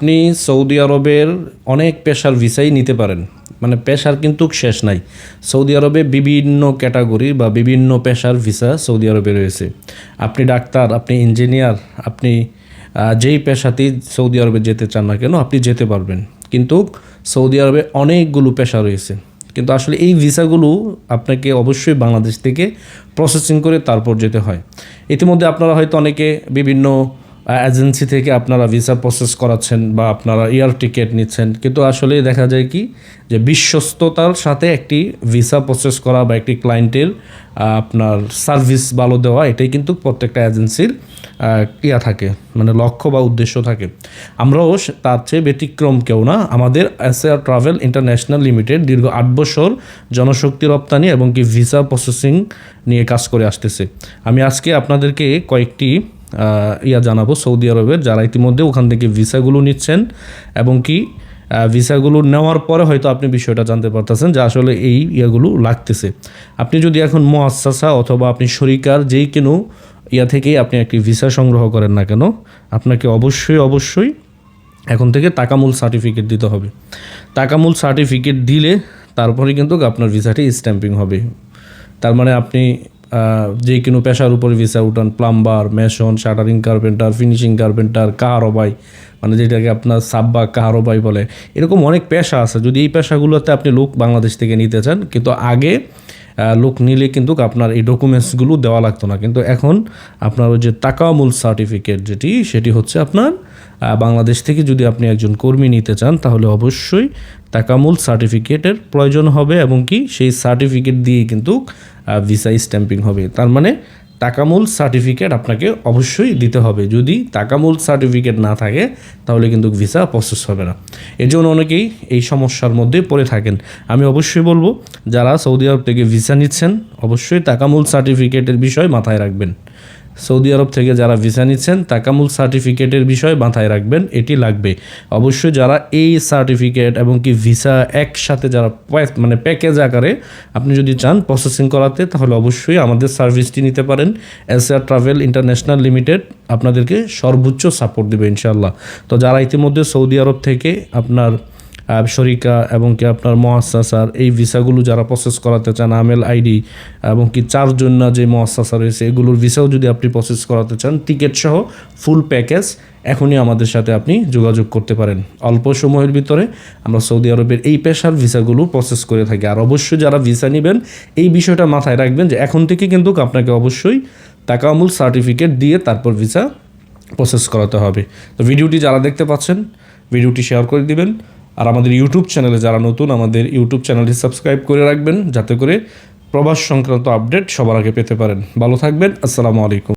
আপনি সৌদি আরবের অনেক পেশার ভিসাই নিতে পারেন। মানে পেশার কিন্তু শেষ নাই। সৌদি আরবে বিভিন্ন ক্যাটাগরি বা বিভিন্ন পেশার ভিসা সৌদি আরবে রয়েছে। আপনি ডাক্তার, আপনি ইঞ্জিনিয়ার, আপনি যেই পেশাতেই সৌদি আরবে যেতে চান না কেন, আপনি যেতে পারবেন। কিন্তু সৌদি আরবে অনেকগুলো পেশা রয়েছে। কিন্তু আসলে এই ভিসাগুলো আপনাকে অবশ্যই বাংলাদেশ থেকে প্রসেসিং করে তারপর যেতে হয়। ইতিমধ্যে আপনারা হয়তো অনেকে বিভিন্ন এজেন্সি থেকে আপনারা ভিসা প্রসেস করাচ্ছেন বা আপনারা এয়ার টিকিট নিচ্ছেন, কিন্তু আসলে দেখা যায় কি যে বিশ্বস্ততার সাথে একটি ভিসা প্রসেস করা বা একটি ক্লায়েন্টের আপনার সার্ভিস ভালো দেওয়া, এটাই কিন্তু প্রত্যেকটা এজেন্সির ইয়া থাকে মানে লক্ষ্য বা উদ্দেশ্য থাকে। আমরাও তার চেয়ে ব্যতিক্রম কেউ না। আমাদের এসএআর ট্রাভেল ইন্টারন্যাশনাল লিমিটেড দীর্ঘ আট বছর জনশক্তি রপ্তানি এবং কি ভিসা প্রসেসিং নিয়ে কাজ করে আসতেছে। আমি আজকে আপনাদেরকে কয়েকটি ইয়া জানাব সৌদি আরবের যারা ইতিমধ্যে ওখান থেকে ভিসাগুলো নিচ্ছেন এবং কি ভিসাগুলো নেওয়ার পরে হয়তো আপনি বিষয়টা জানতে পারতেছেন যে আসলে এই ইয়াগুলো লাগতেছে। আপনি যদি এখন মোয়াসাসা অথবা আপনি শরিকার যেই কোনো ইয়া থেকেই আপনি একটি ভিসা সংগ্রহ করেন না কেন, আপনাকে অবশ্যই অবশ্যই এখন থেকে টাকামূল সার্টিফিকেট দিতে হবে। টাকামূল সার্টিফিকেট দিলে তারপরে কিন্তু আপনার ভিসাটি স্ট্যাম্পিং হবে। তার মানে আপনি যে কোনো পেশার উপর ভিসা উঠান plumber mason shuttering carpenter finishing carpenter কাহারবাই মানে যেটাকে আপনার সাব্বা কাহারবাই বলে। এরকম অনেক পেশা আছে। যদি এই পেশাগুলোতে আপনি লোক বাংলাদেশ থেকে নিতে চান, কিন্তু আগে লোক নিলে কিন্তু আপনার এই ডকুমেন্টসগুলো দেওয়া লাগতো না। কিন্তু এখন আপনার ওই যে টাকামূল সার্টিফিকেট যেটি, সেটি হচ্ছে আপনার বাংলাদেশ থেকে যদি আপনি একজন কর্মী নিতে চান, তাহলে অবশ্যই টাকামূল সার্টিফিকেটের প্রয়োজন হবে এবং কি সেই সার্টিফিকেট দিয়ে কিন্তু ভিসা স্ট্যাম্পিং হবে। তার মানে টাকামূল সার্টিফিকেট আপনাকে অবশ্যই দিতে হবে। যদি টাকামূল সার্টিফিকেট না থাকে, তাহলে কিন্তু ভিসা প্রসেস হবে না। এর জন্য অনেকেই এই সমস্যার মধ্যে পড়ে থাকেন। আমি অবশ্যই বলব, যারা সৌদি আরব থেকে ভিসা নিচ্ছেন, অবশ্যই টাকামূল সার্টিফিকেটের বিষয় মাথায় রাখবেন। সৌদি আরব থেকে যারা ভিসা নিচ্ছেন, তাকামুল সার্টিফিকেটের বিষয় মাথায় রাখবেন, এটি লাগবে। অবশ্যই যারা এই সার্টিফিকেট এবং কি ভিসা একসাথে যারা মানে প্যাকেজ আকারে আপনি যদি চান প্রসেসিং করাতে, তাহলে অবশ্যই আমাদের সার্ভিসটি নিতে পারেন। S R travel international limited আপনাদেরকে সর্বোচ্চ সাপোর্ট দেবে ইনশাল্লাহ তো যারা ইতিমধ্যে সৌদি আরব থেকে আপনার শরিকা এবং কি আপনার মহাসাসার এই ভিসাগুলো যারা প্রসেস করাতে চান, আমেল আইডি এবং কি চার জন্য যে মহাসাসা রয়েছে, এগুলোর ভিসাও যদি আপনি প্রসেস করাতে চান টিকিট সহ ফুল প্যাকেজ এখনই আমাদের সাথে আপনি যোগাযোগ করতে পারেন। অল্প সময়ের ভিতরে আমরা সৌদি আরবের এই পেশার ভিসাগুলো প্রসেস করে থাকি। আর অবশ্যই যারা ভিসা নেবেন, এই বিষয়টা মাথায় রাখবেন যে এখন থেকে কিন্তু আপনাকে অবশ্যই টাকামূল সার্টিফিকেট দিয়ে তারপর ভিসা প্রসেস করাতে হবে। তো ভিডিওটি যারা দেখতে পাচ্ছেন, ভিডিওটি শেয়ার করে দিবেন। আর আমাদের ইউটিউব চ্যানেলে যারা নতুন, আমাদের ইউটিউব চ্যানেলটি সাবস্ক্রাইব করে রাখবেন, যাতে করে প্রবাস সংক্রান্ত আপডেট সবার আগে পেতে পারেন। ভালো থাকবেন, আসসালামু আলাইকুম।